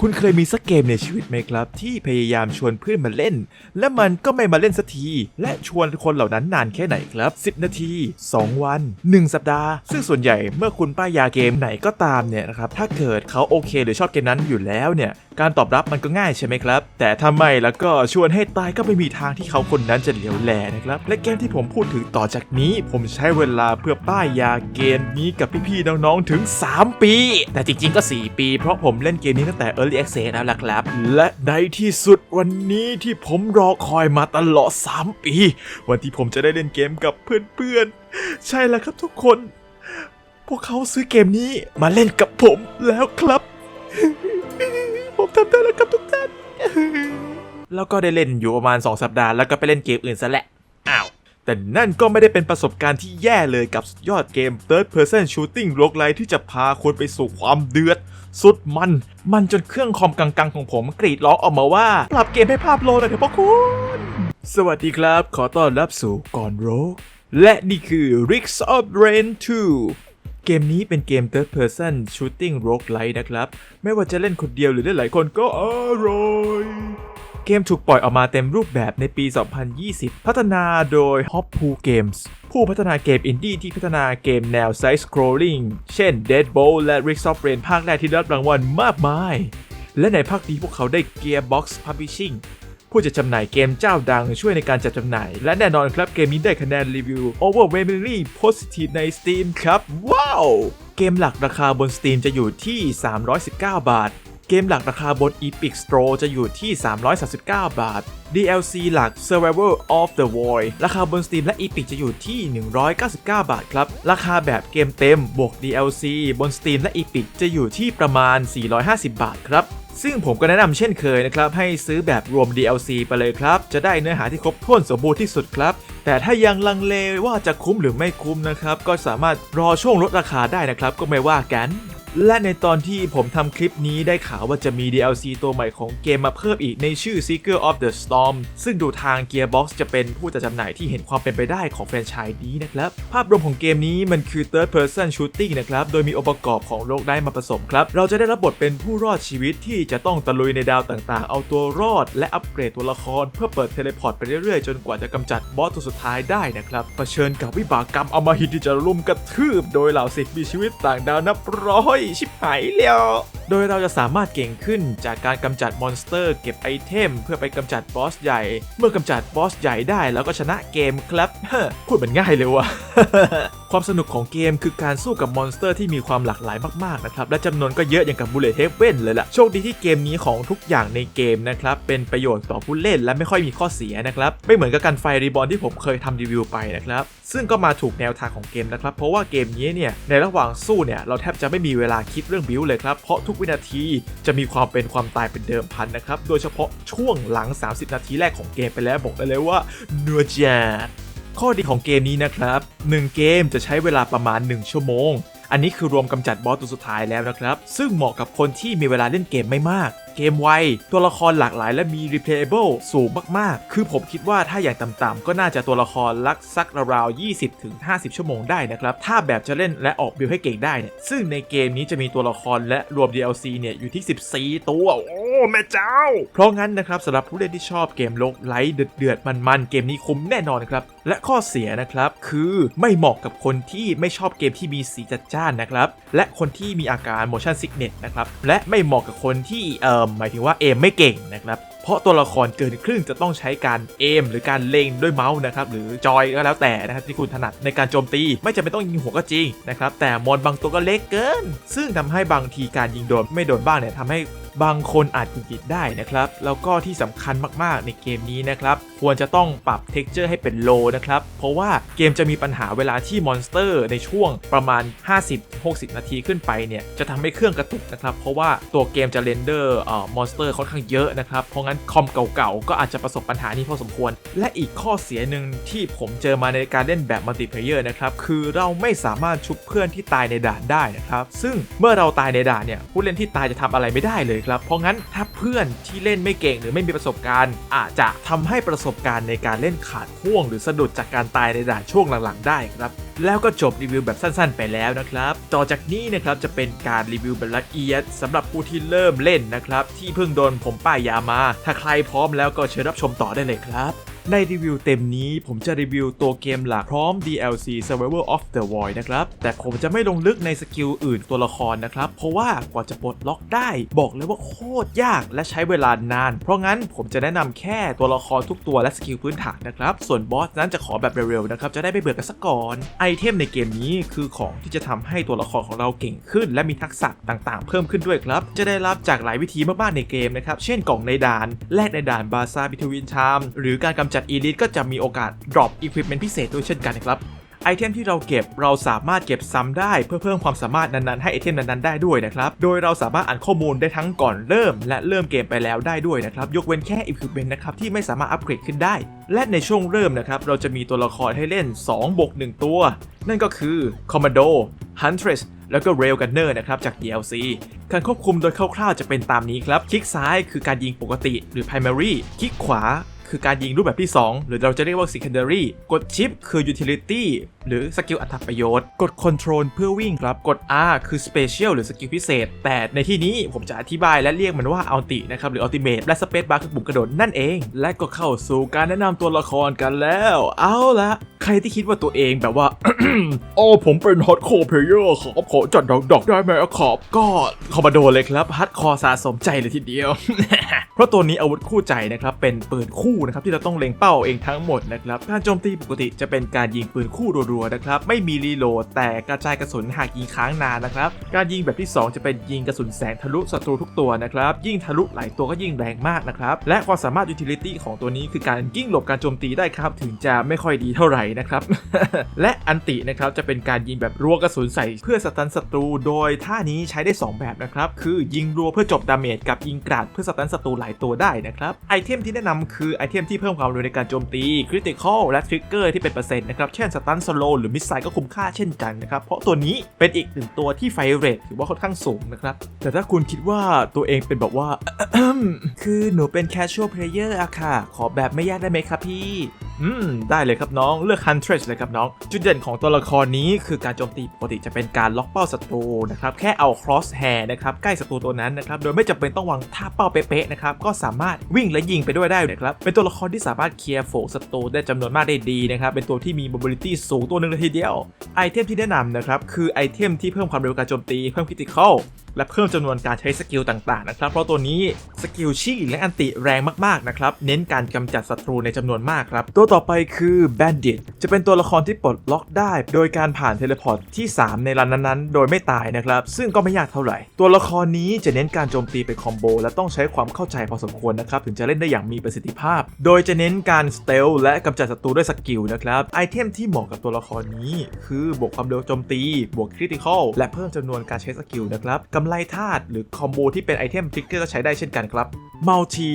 คุณเคยมีสักเกมในชีวิตไหมครับ ที่พยายามชวนเพื่อนมาเล่น และมันก็ไม่มาเล่นสักที และชวนคนเหล่านั้นนานแค่ไหนครับ 10 นาที 2 วัน 1 สัปดาห์ ซึ่งส่วนใหญ่เมื่อคุณป้ายยาเกมไหนก็ตามเนี่ยนะครับถ้าเกิดเขาโอเค หรือชอบเกมนั้นอยู่แล้วเนี่ยการตอบรับมันก็ง่ายใช่ไหมครับ แต่ถ้าไม่แล้วก็ชวนให้ตายก็ไม่มีทางที่เขาคนนั้นจะเหลียวแลนะครับและเกมที่ผมพูดถึงต่อจากนี้ ผมใช้เวลาเพื่อป้ายยาเกมนี้กับพี่ๆน้องๆถึง 3 ปี แต่จริงๆก็ 4 ปี เพราะผมเล่นเกมนี้ตั้งแต่ Early Access แล้วล่ะครับ และในที่สุดวันนี้ที่ผมรอคอยมาตลอด 3 ปี วันที่ผมจะได้เล่นเกมกับเพื่อนๆ ใช่แล้วครับทุกคน พวกเขาซื้อเกมนี้มาเล่นกับผมแล้วครับ ผมทำได้แล้วครับทุกท่านแล้วก็ได้เล่นอยู่ประมาณ 2 สัปดาห์แล้วก็ไปเล่นเกมอื่นซะแหละอ้าว แต่นั่นก็ไม่ได้เป็นประสบการณ์ที่แย่เลยกับยอดเกม Third Person Shooting Roguelike ที่จะพาคุณไปสู่ความเดือด สุดมัน มันจนเครื่องคอมกังๆของผมกรีดร้องออกมาว่า ปรับเกมให้ภาพโลหน่อยเถอะพ่อคุณ สวัสดีครับ ขอต้อนรับสู่ก่อนโรกและนี่คือ Rigs of Rain 2 เกมนี้เป็นเกม Third Person Shooting Roguelike นะครับ ไม่ว่าจะเล่นคนเดียวหรือเล่นหลายคนก็อร่อย เกมถูกปล่อยออกมาเต็มรูปแบบในปี 2020 พัฒนาโดย Hop Pool Games ผู้พัฒนาเกมอินดี้ที่พัฒนาเกมแนว Side Scrolling เช่น Dead b o l และ Risk of Rain ภาคแรกที่ได้รับรางวัลมากมาย และในภาคนี้พวกเขาได้ Gearbox Publishing ผู้จัดจำหน่ายเกมเจ้าดังช่วยในการจัดจำหน่าย และแน่นอนครับเกมนี้ได้คะแนนรีวิว overwhelmingly positive ใน Steam ครับ ว้าว เกมหลักราคาบน Steam จะอยู่ที่ 319 บาท เกมหลักราคาบน Epic Store จะอยู่ที่ 339 บาท DLC หลัก Survival of the Void ราคาบน Steam และ Epic จะอยู่ที่ 199 บาทครับ ราคาแบบเกมเต็มบวก DLC บน Steam และ Epic จะอยู่ที่ประมาณ 450 บาทครับซึ่งผมก็แนะนำเช่นเคยนะครับ ให้ซื้อแบบรวม DLC ไปเลยครับ จะได้เนื้อหาที่ครบถ้วนสมบูรณ์ที่สุดครับ แต่ถ้ายังลังเลว่าจะคุ้มหรือไม่คุ้มนะครับ ก็สามารถรอช่วงลดราคาได้นะครับ ก็ไม่ว่ากัน และในตอนที่ผมทำคลิปนี้ได้ข่าวว่าจะมี DLC ตัวใหม่ของเกมมาเพิ่มอีกในชื่อ Seeker of the Storm ซึ่งดูทาง Gearbox จะเป็นผู้จัดจำหน่ายที่เห็นความเป็นไปได้ของแฟรนไชส์นี้นะครับ ภาพรวมของเกมนี้มันคือ Third Person Shooting นะครับ โดยมีองค์ประกอบของโลกได้มาผสมครับ เราจะได้รับบทเป็นผู้รอดชีวิตที่จะต้องตะลุยในดาวต่างๆ เอาตัวรอด และอัปเกรดตัวละคร เพื่อเปิดเทเลพอร์ตไปเรื่อยๆ จนกว่าจะกำจัดบอสตัวสุดท้ายได้นะครับเผชิญกับวิบากกรรมอมหิตที่จะรุมกระทืบโดยเหล่าสิ่งมีชีวิตต่างดาวนับร้อยชิบหายแล้วโดยเราจะสามารถเก่งขึ้นจากการกำจัดมอนสเตอร์เก็บไอเทม เพื่อไปกำจัดบอสใหญ่ เมื่อกำจัดบอสใหญ่ได้แล้วก็ชนะเกมครับพูดมันง่ายเลยวะความสนุกของเกมคือการสู้กับมอนสเตอร์ที่มีความหลากหลายมากๆนะครับและจำนวนก็เยอะอย่างกับ Bullet Heaven เลยล่ะโชคดีที่เกมนี้ของทุกอย่างในเกมนะครับเป็นประโยชน์ต่อผู้เล่นและไม่ค่อยมีข้อเสียนะครับไม่เหมือนกับการไฟรีบอลที่ผมเคยทำรีวิวไปนะครับซึ่งก็มาถูกแนวทางของเกมนะครับเพราะว่าเกมนี้เนี่ยในระหว่างสู้เนี่ยเราแทบจะไม่มีเวลาคิดเรื่องบิวเลยครับเพราะทุกวินาที จะมีความเป็นความตายเป็นเดิมพันนะครับ โดยเฉพาะช่วงหลัง 30 นาทีแรกของเกมไปแล้วบอกได้เลยว่าเนื้อจัดข้อดีของเกมนี้นะครับ 1 เกมจะใช้เวลาประมาณ 1 ชั่วโมง อันนี้คือรวมกำจัดบอสตัวสุดท้ายแล้วนะครับ ซึ่งเหมาะกับคนที่มีเวลาเล่นเกมไม่มาก เกมไว ตัวละครหลากหลายและมี replayable สูงมากๆ คือผมคิดว่าถ้าอย่างต่ำๆก็น่าจะตัวละครลักสักราวๆ20-50 ชั่วโมงได้นะครับ ถ้าแบบจะเล่นและออกบิลให้เก่งได้เนี่ย ซึ่งในเกมนี้จะมีตัวละครและรวม DLC เนี่ยอยู่ที่ 14 ตัว โอ้แม่เจ้า เพราะงั้นนะครับสำหรับผู้เล่นที่ชอบเกมโลกไลท์เดือดๆมันๆ เกมนี้คุ้มแน่นอนครับ และข้อเสียนะครับคือไม่เหมาะกับคนที่ไม่ชอบเกมที่มีสีจัดจ้านนะครับ และคนที่มีอาการ motion sickness นะครับ และไม่เหมาะกับคนที่เอ่อหมายถึงว่าเอมไม่เก่งนะครับ เพราะตัวละครเกินครึ่งจะต้องใช้การเอมหรือการเล็งด้วยเมาส์นะครับหรือจอยก็แล้วแต่นะครับที่คุณถนัดในการโจมตี ไม่จำเป็นต้องยิงหัวก็จริงนะครับแต่มอนบางตัวก็เล็กเกิน ซึ่งทำให้บางทีการยิงโดนไม่โดนบ้างเนี่ยทำให้บางคนอาจหงุดหงิดได้นะครับ แล้วก็ที่สำคัญมากๆในเกมนี้นะครับ ควรจะต้องปรับ texture ให้เป็น low นะครับ เพราะว่าเกมจะมีปัญหาเวลาที่มอนสเตอร์ในช่วงประมาณ 50-60 นาทีขึ้นไปเนี่ย จะทำให้เครื่องกระตุกนะครับ เพราะว่าตัวเกมจะเรนเดอร์เอ่อมอนสเตอร์ค่อนข้างเยอะนะครับ เพราะงั้นคอมเก่าๆ ก็อาจจะประสบปัญหานี้พอสมควร และอีกข้อเสียหนึ่งที่ผมเจอมาในการเล่นแบบมัลติเพลเยอร์นะครับ คือเราไม่สามารถชุบเพื่อนที่ตายในด่านได้นะครับ ซึ่งเมื่อเราตายในด่านเนี่ยผู้เล่นที่ตายจะทำอะไรไม่ได้เลยครับ เพราะงั้นถ้าเพื่อนที่เล่นไม่เก่งหรือไม่มีประสบการณ์ อาจจะทำให้ประสบการณ์ในการเล่นขาดห่วง หรือสะดุดจากการตายในด่านช่วงหลังๆ ได้ครับ แล้วก็จบรีวิวแบบสั้นๆ ไปแล้วนะครับ ต่อจากนี้นะครับจะเป็นการรีวิวแบบละเอียดสำหรับผู้ที่เริ่มเล่นนะครับ ที่เพิ่งโดนผมป้ายยามา ถ้าใครพร้อมแล้วก็เชิญรับชมต่อได้เลยครับ ในรีวิวเต็มนี้ผมจะรีวิวตัวเกมหลักพร้อม DLC Survival of the Void นะครับ แต่ผมจะไม่ลงลึกในสกิลอื่นตัวละครนะครับ เพราะว่ากว่าจะปลดล็อกได้บอกเลยว่าโคตรยากและใช้เวลานาน เพราะงั้นผมจะแนะนำแค่ตัวละครทุกตัวและสกิลพื้นฐานนะครับ ส่วนบอสนั้นจะขอแบบเร็วๆนะครับ จะได้ไม่เบื่อกันสักก่อน ไอเทมในเกมนี้คือของที่จะทำให้ตัวละครของเราเก่งขึ้น และมีทักษะต่างๆ เพิ่มขึ้นด้วยครับ จะได้รับจากหลายวิธีมากๆในเกมนะครับ เช่นกล่องในด่าน แลกในด่านบาซาบิทวินชามหรือการกำจัดอีลิทก็จะมีโอกาส drop equipment พิเศษด้วยเช่นกันนะครับไอเทมที่เราเก็บเราสามารถเก็บซ้ำได้เพื่อเพิ่มความสามารถนั้นๆให้ไอเทมนั้นๆได้ด้วยนะครับ โดยเราสามารถอ่านข้อมูลได้ทั้งก่อนเริ่ม และเริ่มเกมไปแล้วได้ด้วยนะครับ ยกเว้นแค่ Equipment นะครับที่ไม่สามารถอัปเกรดขึ้นได้ และในช่วงเริ่มนะครับ เราจะมีตัวละครให้เล่น2บวก1ตัว นั่นก็คือ Commando Huntress แล้วก็ Rail Gunner นะครับจาก DLC การควบคุมโดยคร่าวๆจะเป็นตามนี้ครับ คลิกซ้ายคือการยิงปกติหรือ Primary คลิกขวา คือการยิงรูปแบบที่ 2 หรือเราจะเรียกว่า secondary กดชิปคือ utility หรือสกิลอัตประโยชน์ กด control เพื่อวิ่งครับ กด R คือ special หรือสกิลพิเศษ แต่ในที่นี้ผมจะอธิบายและเรียกมันว่า ulti นะครับ หรือ ultimate และ space bar คือปุ่มกระโดดนั่นเอง และก็เข้าสู่การแนะนำตัวละครกันแล้ว เอาละใครที่คิดว่าตัวเองแบบว่า โอ้ผมเป็น hardcore player ครับขอจัดดอกๆได้ไหมอะครับก็เข้ามาโดนเลยครับ hardcore สะสมใจเลยทีเดียว เพราะตัวนี้อาวุธคู่ใจนะครับเป็นปืนคู่นะครับที่เราต้องเล็งเป้าเองทั้งหมดนะครับการโจมตีปกติจะเป็นการยิงปืนคู่รัวๆนะครับไม่มีรีโหลดแต่กระจายกระสุนหากยิงค้างนานนะครับการยิงแบบที่ 2 จะเป็นยิงกระสุนแสงทะลุศัตรูทุกตัวนะครับยิ่งทะลุหลายตัวก็ยิ่งแรงมากนะครับและความสามารถ utility ของตัวนี้คือการยิ่งหลบการโจมตีได้ครับถึงจะไม่ค่อยดีเท่าไหร่นะครับและอันตินะครับจะเป็นการยิงแบบรัวกระสุนใส่เพื่อสตันศัตรู โดยท่านี้ใช้ได้ 2 แบบนะครับคือยิงรัวเพื่อจบดาเมจกับยิงกราดเพื่อสตันศัตรูหลายตัวได้นะครับไอเทมที่แนะนำคือไอเทมที่เพิ่มความเร็วในการโจมตีคริติคอลและทริกเกอร์ที่เป็นเปอร์เซ็นต์นะครับ เช่นสตันสโลหรือมิสไซก็คุ้มค่าเช่นกันนะครับ เพราะตัวนี้เป็นอีกหนึ่งตัวที่ไฟเรทถือว่าค่อนข้างสูงนะครับ แต่ถ้าคุณคิดว่าตัวเองเป็นแบบว่า คือหนูเป็น casual player อะค่ะ ขอแบบไม่ยากได้ไหมครับพี่อืม ได้เลยครับน้อง เลือก Huntress เลยครับน้อง จุดเด่นของตัวละครนี้คือการโจมตีปกติจะเป็นการล็อกเป้าศัตรูนะครับ แค่เอา cross hair นะครับใกล้ศัตรูตัวนั้นนะครับ โดยไม่จำเป็นต้องวางท่าเป้าเป๊ะๆนะครับ ก็สามารถวิ่งและยิงไปด้วยได้นะครับ เป็นตัวละครที่สามารถเคลียร์โฟกศัตรูได้จำนวนมากได้ดีนะครับ เป็นตัวที่มี mobility สูงตัวหนึ่งเลยทีเดียว ไอเทมที่แนะนำนะครับ คือไอเทมที่เพิ่มความเร็วการโจมตี เพิ่ม critical และเพิ่มจำนวนการใช้สกิลต่างๆนะครับ เพราะตัวนี้สกิลชี่และอันติแรงมากๆนะครับ เน้นการกำจัดศัตรูในจำนวนมากครับตัวต่อไปคือ Bandit จะเป็นตัวละครที่ปลดล็อกได้ โดยการผ่านเทเลพอร์ตที่ 3 ในรันนั้นๆ โดยไม่ตายนะครับ ซึ่งก็ไม่ยากเท่าไหร่ ตัวละครนี้จะเน้นการโจมตีเป็นคอมโบ และต้องใช้ความเข้าใจพอสมควรนะครับ ถึงจะเล่นได้อย่างมีประสิทธิภาพ โดยจะเน้นการสเตลและกำจัดศัตรูด้วยสกิลนะครับ ไอเทมที่เหมาะกับตัวละครนี้ คือบวกความเร็วโจมตี บวกคริติคอลและเพิ่มจำนวนการใช้สกิลนะครับกำไรธาตุหรือคอมโบที่เป็นไอเทมทริกเกอร์ก็ใช้ได้เช่นกันครับมัลที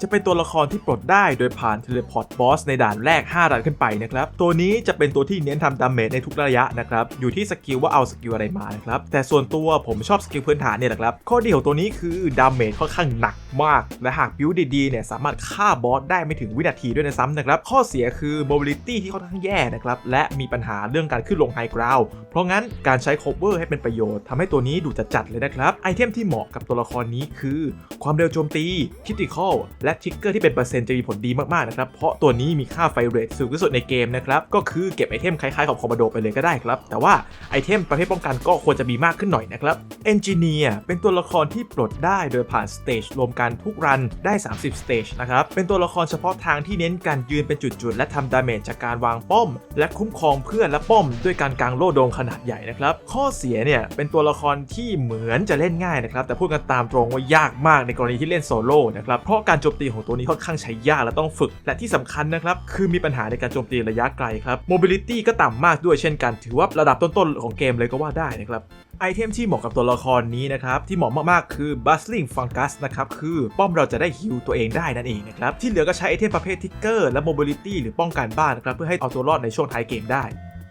จะเป็นตัวละครที่ปลดได้โดยผ่านเทเลพอร์ตบอสในด่านแรก 5ด่านขึ้นไปนะครับ ตัวนี้จะเป็นตัวที่เน้นทำดาเมจในทุกระยะนะครับ อยู่ที่สกิลว่าเอาสกิลอะไรมานะครับ แต่ส่วนตัวผมชอบสกิลพื้นฐานเนี่ยแหละครับ ข้อดีของตัวนี้คือดาเมจค่อนข้างหนักมาก และหากบิวดีๆเนี่ยสามารถฆ่าบอสได้ไม่ถึงวินาทีด้วยนะซ้ำนะครับ ข้อเสียคือ mobility ที่ค่อนข้างแย่นะครับ และมีปัญหาเรื่องการขึ้นลงไฮกราวเพราะงั้นการใช้ cover ให้เป็นประโยชน์ทำให้ตัวนี้ดูจัดๆเลยนะครับ ไอเทมที่เหมาะกับตัวละครนี้คือ ความเร็วโจมตีคิติคอลและทิกเกอร์ที่เป็นเปอร์เซ็นต์จะมีผลดีมากๆนะครับเพราะตัวนี้มีค่าไฟเรทสูงที่สุดในเกมนะครับ ก็คือเก็บไอเทมคล้ายๆของคอมมานโดไปเลยก็ได้ครับ แต่ว่าไอเทมประเภทป้องกันก็ควรจะมีมากขึ้นหน่อยนะครับเอนจิเนียร์เป็นตัวละครที่ปลดได้โดยผ่านสเตจรวมกันทุกรันได้ 30สเตจนะครับ เป็นตัวละครเฉพาะทางที่เน้นการยืนเป็นจุดๆ และทำดาเมจจากการวางป้อม และคุ้มครองเพื่อนและป้อม ด้วยการกางโล่โดมขนาดใหญ่นะครับ ข้อเสียเนี่ยเป็นตัวละครที่เหมือนจะเล่นง่ายนะครับ แต่พูดกันตามตรงว่ายากมากในกรณีที่เล่นโซโล่นะครับ เพราะการโจมตีของตัวนี้ค่อนข้างใช้ยากและต้องฝึก และที่สำคัญนะครับคือมีปัญหาในการโจมตีระยะไกลครับ mobility ก็ต่ำมากด้วยเช่นกัน ถือว่าระดับต้นๆ ของเกมเลยก็ว่าได้นะครับไอเทมที่เหมาะกับตัวละครนี้นะครับ ที่เหมาะมากๆ คือ Bustling Fungus นะครับ คือป้อมเราจะได้ฮิลตัวเองได้นั่นเองนะครับ ที่เหลือก็ใช้ไอเทมประเภททิกเกอร์และ mobility หรือป้องกันบ้านนะครับ เพื่อให้เอาตัวรอดในช่วงท้ายเกมได้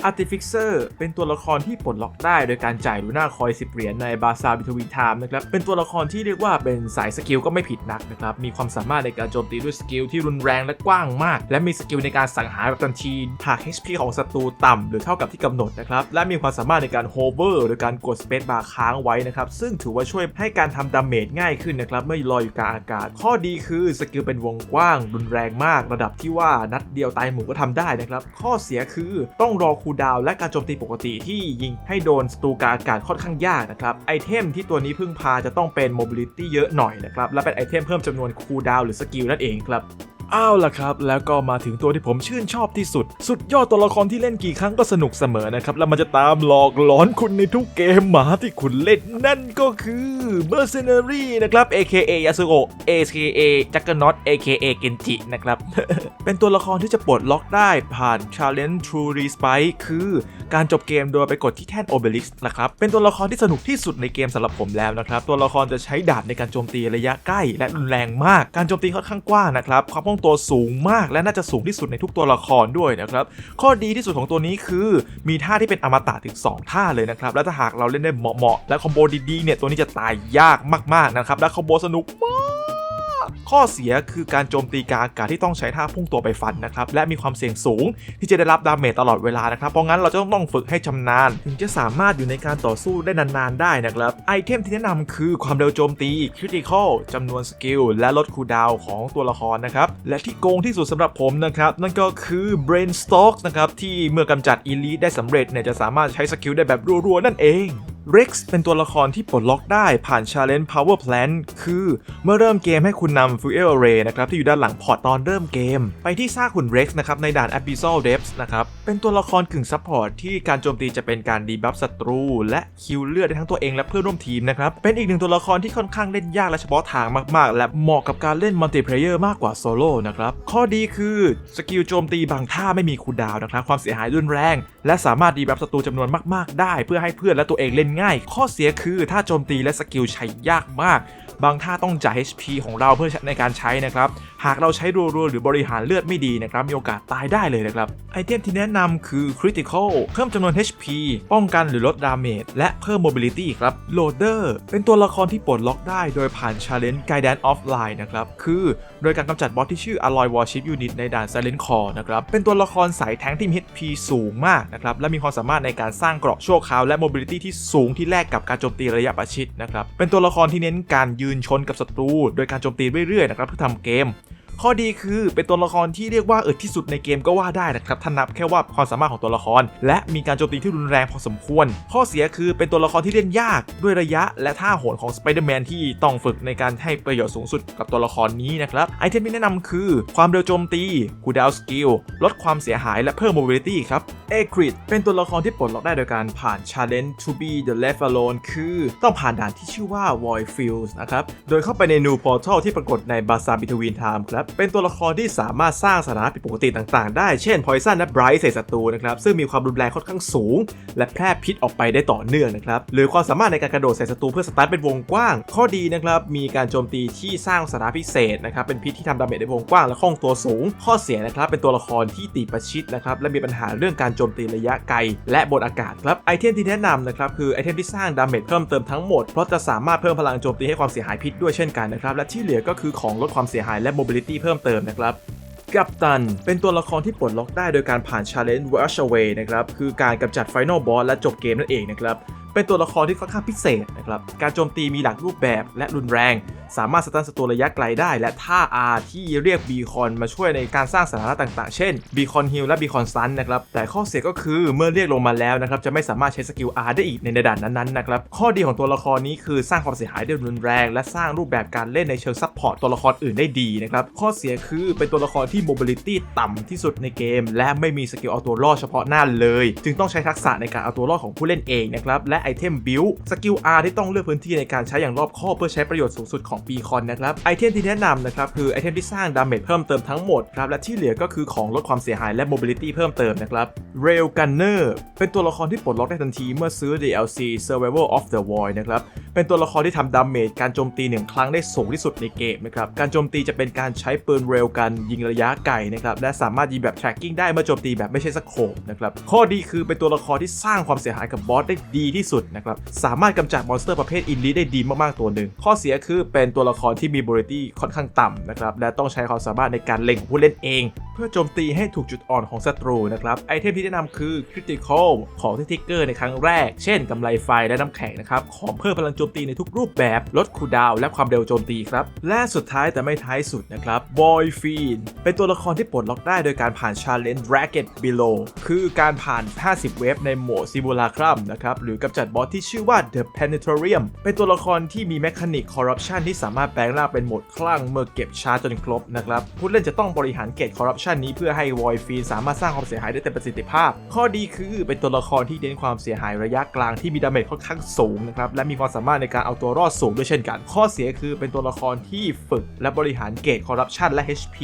Artificer เป็นตัวละครที่ปลดล็อกได้โดยการจ่ายลูน่าคอย10เหรียญในบาซาบิทวีไทม์นะครับ เป็นตัวละครที่เรียกว่าเป็นสายสกิลก็ไม่ผิดนักนะครับ มีความสามารถในการโจมตีด้วยสกิลที่รุนแรงและกว้างมาก และมีสกิลในการสังหารแบบทันทีหาก HP ของศัตรูต่ำหรือเท่ากับที่กำหนดนะครับ และมีความสามารถในการโฮเวอร์โดยการกดสเปซบาร์ค้างไว้นะครับ ซึ่งถือว่าช่วยให้การทำดาเมจง่ายขึ้นนะครับเมื่อลอยอยู่กลางอากาศ ข้อดีคือสกิลเป็นวงกว้าง รุนแรงมาก ระดับที่ว่านัดเดียวตายหมู่ก็ทำได้นะครับ ข้อเสียคือต้องรอคููดาวและการโจมตีปกติที่ยิงให้โดนศัตรูกางอากาศค่อนข้างยากนะครับ ไอเทมที่ตัวนี้พึ่งพาจะต้องเป็น mobility เยอะหน่อยนะครับ และเป็นไอเทมเพิ่มจำนวนคูดาวหรือสกิลนั่นเองครับ อาวล่ะครับ แล้วก็มาถึงตัวที่ผมชื่นชอบที่สุด สุดยอดตัวละครที่เล่นกี่ครั้งก็สนุกเสมอนะครับ แล้วมันจะตามหลอกหลอนคุณในทุกเกมหมาที่คุณเล่นนั่นก็คือ Mercenary นะครับ AKA Yasuo AKA Juggernaut AKA Genji นะครับ เป็นตัวละครที่จะปลดล็อกได้ผ่าน Challenge True Respite คือการจบเกมโดยไปกดที่แท่น Obelisk นะครับ เป็นตัวละครที่สนุกที่สุดในเกมสำหรับผมแล้วนะครับ ตัวละครจะใช้ดาบในการโจมตีระยะใกล้ และรุนแรงมาก การโจมตีค่อนข้างกว้างนะครับ ความคล่องตัวสูงมากและน่าจะสูงที่สุดในทุกตัวละครด้วยนะครับ ข้อดีที่สุดของตัวนี้คือ มีท่าที่เป็นอมตะถึง 2 ท่าเลยนะครับ และถ้าหากเราเล่นได้เหมาะๆและคอมโบดีๆเนี่ยตัวนี้จะตายยากมากๆนะครับ และคอมโบสนุกมาก ข้อเสียคือการโจมตีกาอากาศที่ต้องใช้ท่าพุ่งตัวไปฟันนะครับ และมีความเสี่ยงสูงที่จะได้รับดาเมจตลอดเวลานะครับ เพราะงั้นเราจะต้องฝึกให้ชำนาญ ถึงจะสามารถอยู่ในการต่อสู้ได้นานๆ ได้นะครับ ไอเทมที่แนะนำคือความเร็วโจมตี Critical จำนวนสกิลและลดคูดาวของตัวละครนะครับ และที่โกงที่สุดสำหรับผมนะครับ นั่นก็คือ Brain Stalk นะครับที่เมื่อกำจัด Elite ได้สำเร็จเนี่ยจะสามารถใช้สกิลได้แบบรัวๆนั่นเอง Rex เป็นตัวละครที่ปลดล็อกได้ผ่าน Challenge Power Plant คือเมื่อเริ่มเกมให้คุณนำ Fuel Array นะครับที่อยู่ด้านหลังพอร์ตตอนเริ่มเกม ไปที่ซากหุ่น Rex นะครับในด่าน Abyssal Depths นะครับเป็นตัวละครกึ่งซัพพอร์ตที่การโจมตีจะเป็นการดีบัฟศัตรู และคิวเลือดได้ทั้งตัวเองและเพื่อนร่วมทีมนะครับเป็นอีกหนึ่งตัวละครที่ค่อนข้างเล่นยากและเฉพาะทางมากๆ และเหมาะกับการเล่นมัลติเพลเยอร์มากกว่าโซโล่นะครับข้อดีคือสกิลโจมตีบางท่าไม่มีคูลดาวน์นะครับความเสียหายรุนแรง และสามารถดีบัฟศัตรูจำนวนมากๆ ได้ เพื่อให้เพื่อนและตัวเองเล่นง่าย ข้อเสียคือถ้าโจมตีและสกิลใช้ยากมาก บางท่าต้องจ่าย HP ของเราเพื่อในการใช้นะครับ หากเราใช้รัวๆหรือบริหารเลือดไม่ดีนะครับ มีโอกาสตายได้เลยนะครับ ไอเทมที่แนะนำคือ Critical เพิ่มจำนวน HP ป้องกันหรือลดดาเมจและเพิ่ม Mobility ครับ Loader เป็นตัวละครที่ปลดล็อกได้โดยผ่าน Challenge Guidance Offline นะครับ คือโดยการกำจัดบอสที่ชื่อ Alloy Warship Unit ในด่าน Silent Core นะครับ เป็นตัวละครสายแทงที่มี HP สูงมากนะครับ และมีความสามารถในการสร้างเกราะชั่วคราวและ Mobility ที่สูงที่แลกกับการโจมตีระยะประชิดนะครับ เป็นตัวละครที่เน้นการยืนชนกับศัตรู โดยการโจมตีเรื่อยๆนะครับเพื่อทำเกม ข้อดีคือเป็นตัวละครที่เรียกว่าเอิดที่สุดในเกมก็ว่าได้นะครับถ้านับแค่ว่าความสามารถของตัวละคร และมีการโจมตีที่รุนแรงพอสมควร ข้อเสียคือเป็นตัวละครที่เล่นยากด้วยระยะ และท่าโหนของสไปเดอร์แมนที่ต้องฝึกในการให้ประโยชน์สูงสุดกับตัวละครนี้นะครับไอเทมที่แนะนำคือ ความเร็วโจมตีคูดาวสกิลลดความเสียหายและเพิ่ม mobility ครับเอคริดเป็นตัวละครที่ปลดล็อกได้โดยการผ่าน challenge to be the left alone คือต้องผ่านด่านที่ชื่อว่า void fields นะครับโดยเข้าไปใน new portal ที่ปรากฏใน b a z a r Between Time ครับเป็นตัวละครที่สามารถสร้างสถานะผิดปกติต่างๆ ได้ เช่น Poison และ Bright ใส่ศัตรูนะครับ ซึ่งมีความรุนแรงค่อนข้างสูง และแพร่พิษออกไปได้ต่อเนื่องนะครับ หรือความสามารถในการกระโดดใส่ศัตรูเพื่อสตาร์ทเป็นวงกว้าง ข้อดีนะครับ มีการโจมตีที่สร้างสถานะพิเศษนะครับ เป็นพิษที่ทำดาเมจในวงกว้างและคล่องตัวสูง ข้อเสียนะครับ เป็นตัวละครที่ตีประชิดนะครับ และมีปัญหาเรื่องการโจมตีระยะไกล และบนอากาศครับ ไอเทมที่แนะนำนะครับ คือไอเทมที่สร้างดาเมจเพิ่มเติมทั้งหมด เพราะจะสามารถเพิ่มพลังโจมตีให้ความเสียหายพิษด้วยเช่นกันนะครับ และที่เหลือก็คือของลดความเสียหายและ mobility เพิ่มเติมนะครับกัปตัน เป็นตัวละครที่ปลดล็อกได้โดยการผ่าน Challenge Rush Away นะครับ คือการกำจัด Final Boss และจบเกมนั่นเองนะครับ เป็นตัวละครที่ค่อนข้างพิเศษนะครับ การโจมตีมีหลากรูปแบบและรุนแรง สามารถสตันศัตรูระยะไกลได้ และท่า R ที่เรียก Beacon มาช่วยในการสร้างสถานะต่างๆ เช่น Beacon Heal และ Beacon Stun นะครับ แต่ข้อเสียก็คือเมื่อเรียกลงมาแล้วนะครับ จะไม่สามารถใช้สกิล R ได้อีกในด่านนั้นๆนะครับ ข้อดีของตัวละครนี้คือสร้างความเสียหายได้รุนแรง และสร้างรูปแบบการเล่นในเชิงซัพพอร์ตตัวละครอื่นได้ดีนะครับ ข้อเสียคือเป็นตัวละครที่ mobility ต่ำที่สุดในเกม และไม่มีสกิลเอาตัวรอดเฉพาะหน้าเลย จึงต้องใช้ทักษะในการเอาตัวรอดของผู้เล่นเองนะครับและไอเทมบิลสกิล R ที่ต้องเลือกพื้นที่ในการใช้อย่างรอบคอบเพื่อใช้ประโยชน์สูงสุดของปีคอนนะครับไอเทมที่แนะนำนะครับคือไอเทมที่สร้างดาเมจเพิ่มเติมทั้งหมดครับและที่เหลือก็คือของลดความเสียหายและ mobility เพิ่มเติมนะครับ Rail Gunner เป็นตัวละครที่ปลดล็อกได้ทันทีเมื่อซื้อ DLC Survival of the Void นะครับเป็นตัวละครที่ทำดาเมจการโจมตีหนึ่งครั้งได้สูงที่สุดในเกมนะครับ การโจมตีจะเป็นการใช้ปืนเรลกันยิงระยะไกลนะครับ และสามารถยิงแบบ tracking ได้เมื่อโจมตีแบบไม่ใช่สโคปนะครับ ข้อดีคือเป็นตัวละครที่สร้างความเสียหายกับบอสได้ดีที่สุดนะครับ สามารถกำจัดมอนสเตอร์ประเภทอินลีได้ดีมากๆตัวหนึ่ง ข้อเสียคือเป็นตัวละครที่มี mobility ค่อนข้างต่ำนะครับ และต้องใช้ความสามารถในการเล็งของผู้เล่นเอง เพื่อโจมตีให้ถูกจุดอ่อนของศัตรูนะครับ ไอเทมที่แนะนำคือ critical ของที่ทิกเกอร์ในครั้งแรก เช่นกำไลไฟและน้ำแข็งนะครับ ของเพิ่มพลังโจมตีในทุกรูปแบบ ลดคูดาวและความเร็วโจมตีครับ และสุดท้ายแต่ไม่ท้ายสุดนะครับ Boy Fiend เป็นตัวละครที่ปลดล็อกได้โดยการผ่าน Challenge Bracket Below คือการผ่าน 50 เวฟในโหมด Simulacrum นะครับ หรือกำจัดบอสที่ชื่อว่า The Penetratorium เป็นตัวละครที่มีแมคานิก Corruption ที่สามารถแปลงร่างเป็นโหมดคลั่งเมื่อเก็บชาร์จจนครบนะครับผู้เล่นจะต้องบริหารเกต Corruption นี้เพื่อให้ Void Fiend สามารถสร้างความเสียหายได้เต็มประสิทธิภาพ ข้อดีคือเป็นตัวละครที่เน้นความเสียหายระยะกลางที่มีดาเมจค่อนข้างสูงนะครับและมีความสามารถในการเอาตัวรอดสูงด้วยเช่นกัน ข้อเสียคือเป็นตัวละครที่ฝึกและบริหารเกตคอร์รัปชันและ HP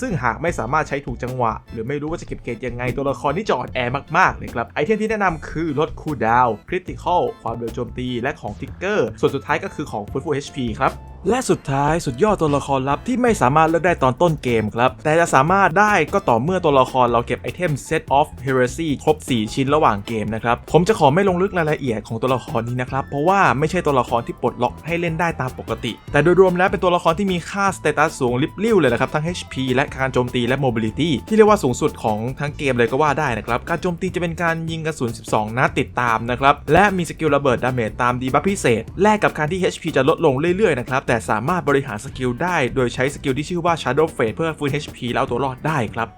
ซึ่งหากไม่สามารถใช้ถูกจังหวะ หรือไม่รู้ว่าจะเก็บเกตยังไงตัวละครนี่จะอ่อนแอมากๆเลยครับไอเทมที่แนะนำคือลดคูลดาวน์คริติคอลความเร็วโจมตีและของทิกเกอร์ส่วนสุดท้ายก็คือของฟื้นฟู HP ครับ และสุดท้ายสุดยอดตัวละครลับที่ไม่สามารถเลือกได้ตอนต้นเกมครับ แต่จะสามารถได้ก็ต่อเมื่อตัวละครเราเก็บไอเทม Set of Heresy ครบ 4 ชิ้นระหว่างเกมนะครับ ผมจะขอไม่ลงลึกรายละเอียดของตัวละครนี้นะครับ เพราะว่าไม่ใช่ตัวละครที่ปลดล็อกให้เล่นได้ตามปกติ แต่โดยรวมแล้วเป็นตัวละครที่มีค่าสเตตัสสูงลิบลิ่วเลยนะครับ ทั้ง HP และการโจมตีและ Mobility ที่เรียกว่าสูงสุดของทั้งเกมเลยก็ว่าได้นะครับการโจมตีจะเป็นการยิงกระสุน 12 นัดติดตามนะครับและมีสกิลระเบิดดาเมจตามดีบัฟพิเศษแลกกับการที่ HP จะลดลงเรื่อยๆนะครับแต่สามารถบริหารสกิลได้โดยใช้สกิลที่ชื่อว่า Shadow Fade เพื่อฟื้น HP แล้วเอาตัวรอดได้ครับ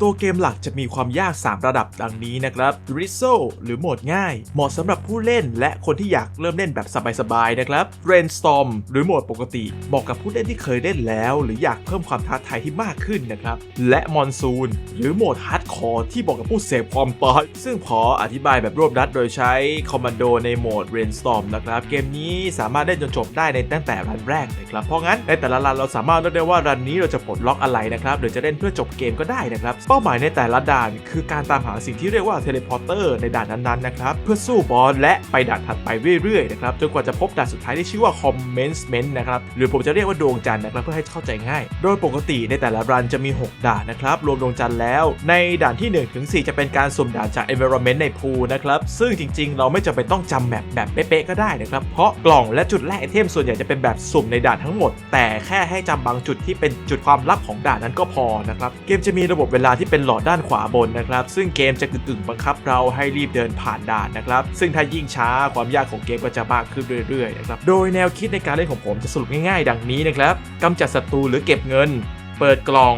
ตัวเกมหลักจะมีความยาก 3 ระดับดังนี้นะครับ r i z z o หรือโหมดง่าย เหมาะสำหรับผู้เล่นและคนที่อยากเริ่มเล่นแบบสบายๆนะครับ Rainstorm หรือโหมดปกติเหมาะกับผู้เล่นที่เคยเล่นแล้ว หรืออยากเพิ่มความท้าทายที่มากขึ้นนะครับ และ Monsoon หรือโหมด Hardcore ที่เหมาะกับผู้เสพความตายซึ่งพออธิบายแบบรวบรัดโดยใช้คอมมานโดในโหมด Rainstorm นะครับเกมนี้สามารถเล่นจนจบได้ในตั้งแต่รันแรกเลยครับเพราะงั้นในแต่ละรันเราสามารถเลือกได้ว่ารันนี้เราจะปลดล็อกอะไรนะครับหรือจะเล่นเพื่อจบเกมก็ได้นะครับเป้าหมายในแต่ละด่านคือการตามหาสิ่งที่เรียกว่าเทเลพอร์เตอร์ในด่านนั้นๆนะครับ เพื่อสู้บอสและไปด่านถัดไปเรื่อยๆนะครับจนกว่าจะพบด่านสุดท้ายที่ชื่อว่า Commencement นะครับหรือผมจะเรียกว่าดวงจันทร์นะครับเพื่อให้เข้าใจง่าย โดยปกติในแต่ละรันจะมี 6 ด่านนะครับรวมดวงจันทร์แล้ว ในด่านที่ 1 ถึง 4 จะเป็นการสุ่มด่านจาก Environment ในพูนะครับซึ่งจริงๆ เราไม่จำเป็นต้องจำแมปแบบเป๊ะๆก็ได้นะครับเพราะกล่องและจุดแรกไอเทมส่วนใหญ่จะเป็นแบบสุ่มในด่านทั้งหมด แต่แค่ให้จำบางจุดที่เป็นจุดความลับของด่านนั้นก็พอนะครับเกมจะมีระบบเวลาที่เป็นหลอดด้านขวาบนนะครับ ซึ่งเกมจะกึ่งๆบังคับเราให้รีบเดินผ่านด่านนะครับ ซึ่งถ้ายิ่งช้าความยากของเกมก็จะมากขึ้นเรื่อยๆนะครับ โดยแนวคิดในการเล่นของผมจะสรุปง่ายๆ ดังนี้นะครับกำจัดศัตรูหรือเก็บเงิน เปิดกล่อง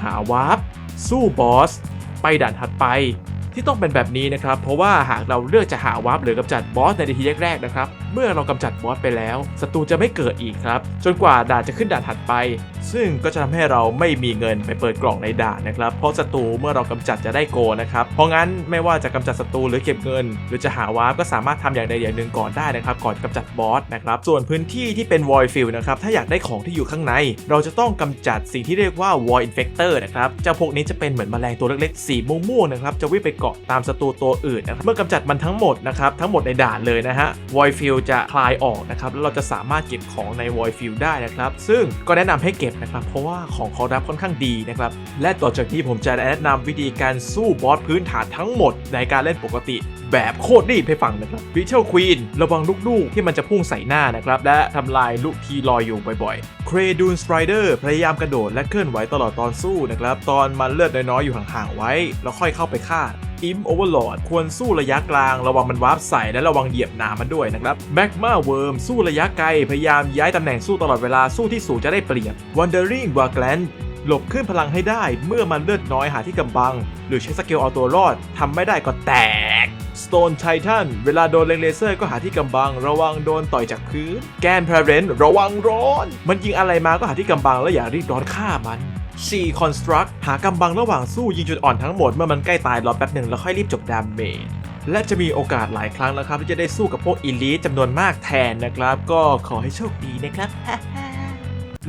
หาวาร์ปสู้บอส ไปด่านถัดไป ที่ต้องเป็นแบบนี้นะครับเพราะว่าหากเราเลือกจะหาวาร์ปหรือกำจัดบอสในทีแรกๆนะครับเมื่อเรากำจัดบอสไปแล้วศัตรูจะไม่เกิดอีกครับ จนกว่าด่านจะขึ้นด่านถัดไป ซึ่งก็จะทำให้เราไม่มีเงินไปเปิดกล่องในด่านนะครับเพราะศัตรูเมื่อเรากำจัดจะได้โกนะครับเพราะงั้นไม่ว่าจะกำจัดศัตรูหรือเก็บเงิน หรือจะหาวาร์ปก็สามารถทำอย่างใดอย่างหนึ่งก่อนได้นะครับก่อนกำจัดบอสนะครับส่วนพื้นที่ที่เป็น void field นะครับถ้าอยากได้ของที่อยู่ข้างใน เราจะต้องกำจัดสิ่งที่เรียกว่า void infector นะครับเจ้าพวกนี้จะเป็นเหมือนแมลงตัวเล็กๆสีม่วงๆนะครับจะวิ่งไปเกาะตามศัตรูตัวอื่นนะครับเมื่อกำจัดมันทั้งหมดนะครับทั้งหมดในด่านเลยนะฮะ void field จะคลายออกนะครับแล้วเราจะสามารถเก็บของใน void field ได้นะครับซึ่งก็แนะนำให้เก็บนะครับเพราะว่าของเขารับค่อนข้างดีนะครับและต่อจากนี้ผมจะแนะนำวิธีการสู้บอสพื้นฐานทั้งหมดในการเล่นปกติแบบโคตรรีบให้ฟังนะครับวิเชลควีนระวังลูกๆ ที่มันจะพุ่งใส่หน้านะครับ และทำลายลูกทีลอยอยู่บ่อยๆ เครดูนสไตรเดอร์พยายามกระโดดและเคลื่อนไหวตลอดตอนสู้นะครับ ตอนมันเลือดน้อยๆอยู่ห่างๆไว้ แล้วค่อยเข้าไปฆ่า อิมโอเวอร์ลอดควรสู้ระยะกลางระวังมันวาร์ปใส่และระวังเหยียบหนามันด้วยนะครับแมกมาเวิร์มสู้ระยะไกล พยายามย้ายตำแหน่งสู้ตลอดเวลาสู้ที่สูงจะได้เปรียบ Wandering w a g l a n หลบขึ้นพลังให้ได้เมื่อมันเลือดน้อยหาที่กำบัง หรือใช้สกิลเอาตัวรอดทำไม่ได้ก็แตก Stone Titan เวลาโดนเลงเลเซอร์ก็หาที่กำบัง ระวังโดนต่อยจากพื้น แกนพาเรนระวังร้อน มันยิงอะไรมาก็หาที่กำบังแล้วอย่ารีบร้อนฆ่ามัน 4 Construct หากำบังระหว่างสู้ยิงจุดอ่อนทั้งหมดเมื่อมันใกล้ตายรอแป๊บหนึ่งแล้วค่อยรีบจบดาเมจและจะมีโอกาสหลายครั้งนะครับที่จะได้สู้กับพวกอีลิทจำนวนมากแทนนะครับ ก็ขอให้โชคดีนะครับ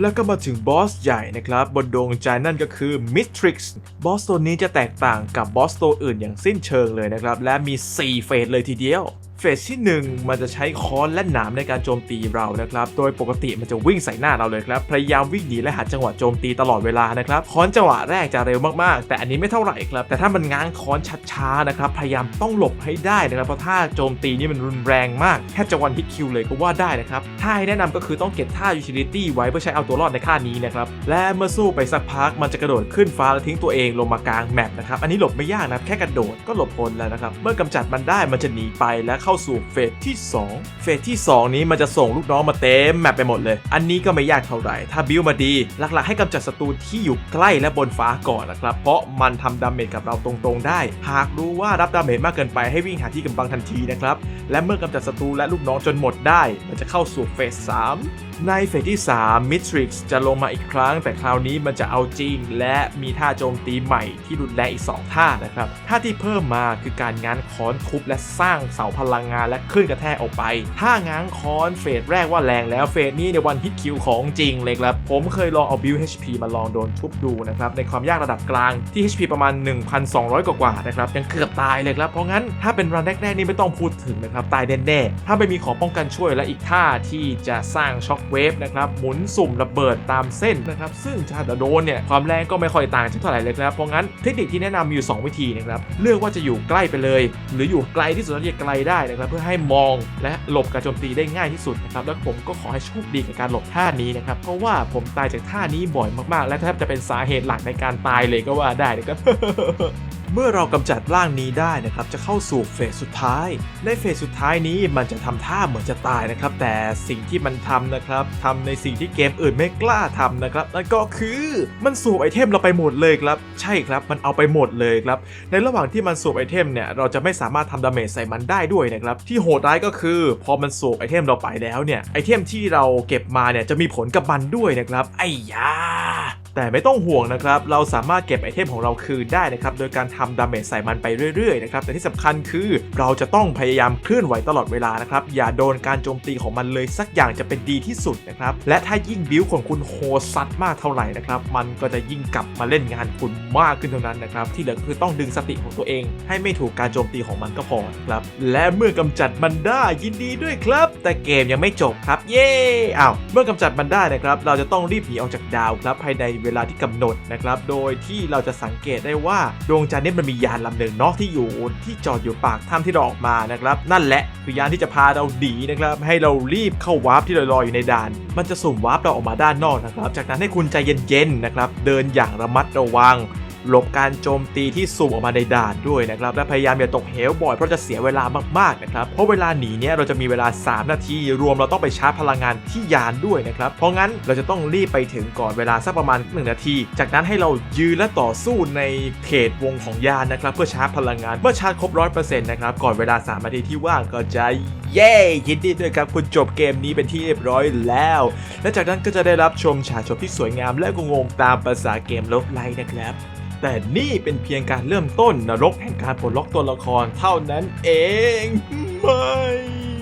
แล้วก็มาถึงบอสใหญ่นะครับ บนดวงใจนั่นก็คือ Mistrix บอสตัวนี้จะแตกต่างกับบอสตัวอื่นอย่างสิ้นเชิงเลยนะครับ และมี 4 เฟสเลยทีเดียว เฟสที่ 1 มันจะใช้ค้อนและหนามในการโจมตีเรานะครับ โดยปกติมันจะวิ่งใส่หน้าเราเลยครับ พยายามวิ่งหนีและหาจังหวะโจมตีตลอดเวลานะครับ ค้อนจังหวะแรกจะเร็วมากๆ แต่อันนี้ไม่เท่าไหร่ครับ แต่ถ้ามันง้างค้อนช้าๆนะครับ พยายามต้องหลบให้ได้นะครับ เพราะถ้าโจมตีนี่มันรุนแรงมากแทบจะวันฮิตคิวเลยก็ว่าได้นะครับท่าให้แนะนำก็คือต้องเก็บท่า utility ไว้เพื่อใช้เอาตัวรอดในค่านี้นะครับ และเมื่อสู้ไปสักพักมันจะกระโดดขึ้นฟ้าแล้วทิ้งตัวเองลงมากลางแมปนะครับ อันนี้หลบไม่ยากนะแค่กระโดดก็หลบพ้นแล้วนะครับ เมื่อกำจัดมันได้มันจะหนีไปและเข้าสู่เฟสที่ 2 เฟสที่ 2 นี้มันจะส่งลูกน้องมาเต็มแมปไปหมดเลย อันนี้ก็ไม่ยากเท่าไหร่ ถ้าบิวมาดี หลักๆให้กำจัดศัตรูที่อยู่ใกล้และบนฟ้าก่อนนะครับ เพราะมันทำดาเมจกับเราตรงๆได้ หากรู้ว่ารับดาเมจมากเกินไปให้วิ่งหาที่กำบังทันทีนะครับ และเมื่อกำจัดศัตรูและลูกน้องจนหมดได้ มันจะเข้าสู่เฟส 3ในเฟสที่ 3 Mitrix จะลงมาอีกครั้ง แต่คราวนี้มันจะเอาจริง และมีท่าโจมตีใหม่ที่รุนแรงอีก 2 ท่านะครับ ท่าที่เพิ่มมาคือการง้างค้อนทุบและสร้างเสาพลังงานและขึ้นกระแทกออกไป ถ้าง้างค้อนเฟสแรกว่าแรงแล้วเฟสนี้ในวันฮิตคิวของจริงเลยครับ ผมเคยลองเอาบิว HP มาลองโดนทุบดูนะครับ ในความยากระดับกลางที่ HP ประมาณ 1,200 กว่าๆนะครับยังเกือบตายเลยครับเพราะงั้นถ้าเป็นรันแรกๆนี่ไม่ต้องพูดถึงนะครับตายแน่ๆถ้าไม่มีของป้องกันช่วยและอีกท่าที่จะสร้างช็อคเวฟนะครับหมุนสุ่มระเบิดตามเส้นนะครับซึ่งชาดโดนเนี่ยความแรงก็ไม่ค่อยต่างจากเท่าไหร่เลยครับเพราะงั้นเทคนิคที่แนะนำมีอยู่ 2 วิธีนะครับเลือกว่าจะอยู่ใกล้ไปเลย หรืออยู่ไกลที่สุดที่จะไกลได้นะครับเพื่อให้มองและหลบการโจมตีได้ง่ายที่สุดนะครับแล้วผมก็ขอให้โชคดีกับการหลบท่านี้นะครับเพราะว่าผมตายจากท่านี้บ่อยมากๆ และแทบจะเป็นสาเหตุหลักในการตายเลยก็ว่าได้นะครับ เมื่อเรากำจัดร่างนี้ได้นะครับจะเข้าสู่เฟสสุดท้าย ในเฟสสุดท้ายนี้มันจะทำท่าเหมือนจะตายนะครับ แต่สิ่งที่มันทำนะครับทำในสิ่งที่เกมอื่นไม่กล้าทำนะครับนั่นก็คือมันสูบไอเทมเราไปหมดเลยครับใช่ครับมันเอาไปหมดเลยครับในระหว่างที่มันสูบไอเทมเนี่ยเราจะไม่สามารถทำดาเมจใส่มันได้ด้วยนะครับที่โหดร้ายก็คือ พอมันสูบไอเทมเราไปแล้วเนี่ยไอเทมที่เราเก็บมาเนี่ยจะมีผลกับมันด้วยนะครับไอ้ยา แต่ไม่ต้องห่วงนะครับ เราสามารถเก็บไอเทมของเราคืนได้นะครับ โดยการทำดาเมจใส่มันไปเรื่อยๆนะครับ แต่ที่สำคัญคือเราจะต้องพยายามเคลื่อนไหวตลอดเวลานะครับ อย่าโดนการโจมตีของมันเลยสักอย่างจะเป็นดีที่สุดนะครับ และถ้ายิ่งบิวของคุณโหดซัดมากเท่าไหร่นะครับ มันก็จะยิ่งกลับมาเล่นงานคุณมากขึ้นเท่านั้นนะครับ ที่เหลือก็คือต้องดึงสติของตัวเอง ให้ไม่ถูกการโจมตีของมันก็พอครับ และเมื่อกำจัดมันได้ยินดีด้วยครับ แต่เกมยังไม่จบครับ เย้อ้าวเมื่อกำจัดมันได้นะครับ เราจะต้องรีบหนีออกจากดาวครับภายในเวลาที่กำหนดนะครับ โดยที่เราจะสังเกตได้ว่าดวงจันทร์นี่มันมียานลำหนึ่งเนาะที่อยู่ที่จอดอยู่ปากถ้ำที่เราออกมานะครับ นั่นแหละคือยานที่จะพาเราหนีนะครับให้เรารีบเข้าวาร์ปที่ลอยๆอยู่ในด่าน มันจะสุ่มวาร์ปเราออกมาด้านนอกนะครับ จากนั้นให้คุณใจเย็นๆนะครับเดินอย่างระมัดระวัง หลบการโจมตีที่สุ่มออกมาในด่านด้วยนะครับ และพยายามอย่าตกเหวบ่อยเพราะจะเสียเวลามากๆนะครับ เพราะเวลาหนีเนี่ยเราจะมีเวลา 3 นาที รวมเราต้องไปชาร์จพลังงานที่ยานด้วยนะครับ เพราะงั้นเราจะต้องรีบไปถึงก่อนเวลาสักประมาณ 1 นาที จากนั้นให้เรายืนและต่อสู้ในเขตวงของยานนะครับ เพื่อชาร์จพลังงาน เมื่อชาร์จครบ100%นะครับ ก่อนเวลา 3 นาทีที่ว่างก็จะเย้ยินดีด้วยครับคุณจบเกมนี้เป็นที่เรียบร้อยแล้ว และจากนั้นก็จะได้รับชมฉากจบที่สวยงามและกงงตามภาษาเกมลบไลน์นะครับ แต่นี่เป็นเพียงการเริ่มต้นนรกแห่งการปลดล็อกตัวละครเท่านั้นเอง ไม่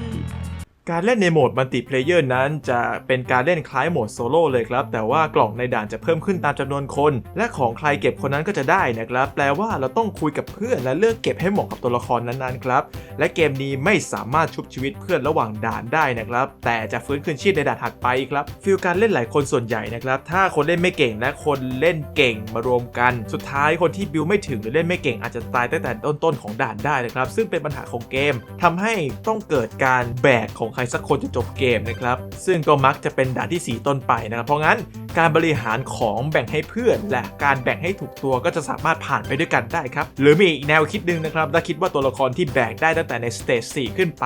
การเล่นในโหมดมัลติเพลเยอร์นั้นจะเป็นการเล่นคล้ายโหมดโซโล่เลยครับ แต่ว่ากล่องในด่านจะเพิ่มขึ้นตามจำนวนคน และของใครเก็บคนนั้นก็จะได้นะครับ แปลว่าเราต้องคุยกับเพื่อนและเลือกเก็บให้เหมาะกับตัวละครนั้นๆครับ และเกมนี้ไม่สามารถชุบชีวิตเพื่อนระหว่างด่านได้นะครับ แต่จะฟื้นคืนชีพในด่านถัดไปครับฟิลการเล่นหลายคนส่วนใหญ่นะครับ ถ้าคนเล่นไม่เก่งและคนเล่นเก่งมารวมกัน สุดท้ายคนที่บิวไม่ถึงหรือเล่นไม่เก่งอาจจะตายตั้งแต่ต้นๆของด่านได้นะครับ ซึ่งเป็นปัญหาของเกมทำให้ต้องเกิดการแบกของใครสักคนจนจบเกมนะครับ ซึ่งก็มักจะเป็นด่านที่ 4 ต้นไปนะครับ เพราะงั้นการบริหารของแบ่งให้เพื่อน และการแบ่งให้ถูกตัวก็จะสามารถผ่านไปด้วยกันได้ครับ หรือมีอีกแนวคิดหนึ่งนะครับ ถ้าคิดว่าตัวละครที่แบกได้ตั้งแต่ในสเตจ4ขึ้นไป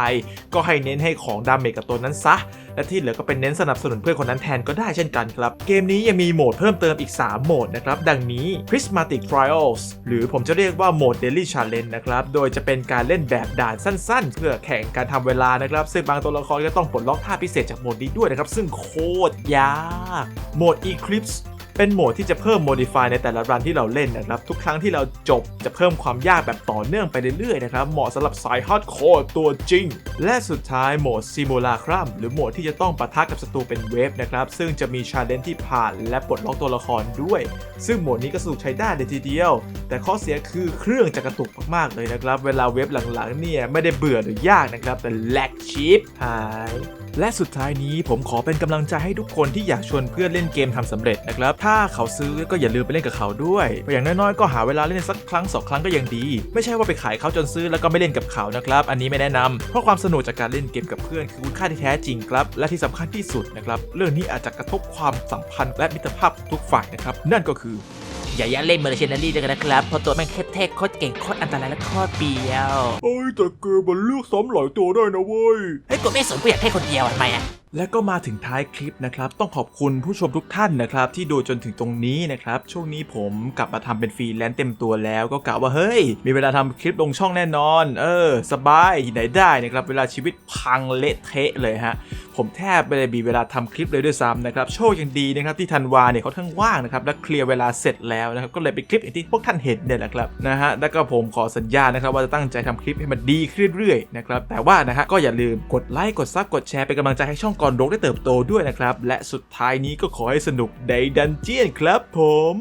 ก็ให้เน้นให้ของดาเมจกับตัวนั้นซะ และที่เหลือก็เป็นเน้นสนับสนุนเพื่อนคนนั้นแทนก็ได้เช่นกันครับ เกมนี้ยังมีโหมดเพิ่มเติมอีก 3 โหมดนะครับ ดังนี้ Prismatic Trials หรือผมจะเรียกว่าโหมด Daily Challenge นะครับ โดยจะเป็นการเล่นแบบด่านสั้นๆ เพื่อแข่งการทำเวลานะครับ ซึ่งบางตัวละครก็ต้องปลดล็อกท่าพิเศษจากโหมดนี้ด้วยนะครับ ซึ่งโคตรยาก โหมด Eclipse เป็นโหมดที่จะเพิ่ม modify ในแต่ละรันที่เราเล่นนะครับ ทุกครั้งที่เราจบจะเพิ่มความยากแบบต่อเนื่องไปเรื่อยๆนะครับ เหมาะสำหรับสายฮาร์ดคอร์ตัวจริง และสุดท้ายโหมด simulacrum หรือโหมดที่จะต้องปะทะกับศัตรูเป็นเวฟนะครับ ซึ่งจะมีชาเลนจ์ที่ผ่านและปลดล็อกตัวละครด้วย ซึ่งโหมดนี้ก็สนุกใช้ได้เลยทีเดียว แต่ข้อเสียคือเครื่องจะกระตุกมากๆเลยนะครับ เวลาเว็บหลังๆเนี่ยไม่ได้เบื่อหรือยากนะครับแต่แลกชิปหาย และสุดท้ายนี้ผมขอเป็นกำลังใจให้ทุกคนที่อยากชวนเพื่อนเล่นเกมทำสำเร็จนะครับ ถ้าเขาซื้อก็อย่าลืมไปเล่นกับเขาด้วยเพราะอย่างน้อยๆก็หาเวลาเล่นสักครั้งสองครั้งก็ยังดี ไม่ใช่ว่าไปขายเขาจนซื้อแล้วก็ไม่เล่นกับเขานะครับ อันนี้ไม่แนะนำเพราะความสนุกจากการเล่นเกมกับเพื่อนคือคุณค่าที่แท้จริงครับ และที่สำคัญที่สุดนะครับเรื่องนี้อาจจะกระทบความสัมพันธ์และมิตรภาพทุกฝ่ายนะครับนั่นก็คือ อย่าอย่าเล่นเมอร์เชนนารีด้วยกันนะครับเพราะตัวแม่งเท่ๆโคตรเก่งโคตรอันตรายและโคตรเบียวเอ้ยแต่เกมมันเลือกซ้ำหลายตัวได้นะเว้ยเฮ้ยกูไม่สนกูอยากเท่คนเดียวอะทำไมอะและก็มาถึงท้ายคลิปนะครับ ต้องขอบคุณผู้ชมทุกท่านนะครับ ที่ดูจนถึงตรงนี้นะครับ ช่วงนี้ผมกลับมาทำเป็นฟรีแลนซ์เต็มตัวแล้วก็กะว่าเฮ้ย มีเวลาทำคลิปลงช่องแน่นอน เออ สบายที่ไหนได้นะครับ เวลาชีวิตพังเละเทะเลยฮะ ผมแทบไม่ได้มีเวลาทำคลิปเลยด้วยซ้ำนะครับ โชคยังดีนะครับที่ธันวาเนี่ยเขาทั้งว่างนะครับและเคลียร์เวลาเสร็จแล้วนะครับก็เลยเป็นคลิปอย่างที่พวกท่านเห็นเนี่ยแหละครับนะฮะแล้วก็ผมขอสัญญานะครับว่าจะตั้งใจทำคลิปให้มันดีขึ้นเรื่อยๆนะครับแต่ว่านะฮะก็อย่าลืมกดไลค์กดซับกดแชร์เป็นกำลังใจให้ช่องก่อนรกได้เติบโตด้วยนะครับและสุดท้ายนี้ก็ขอให้สนุกในดันเจียนครับผม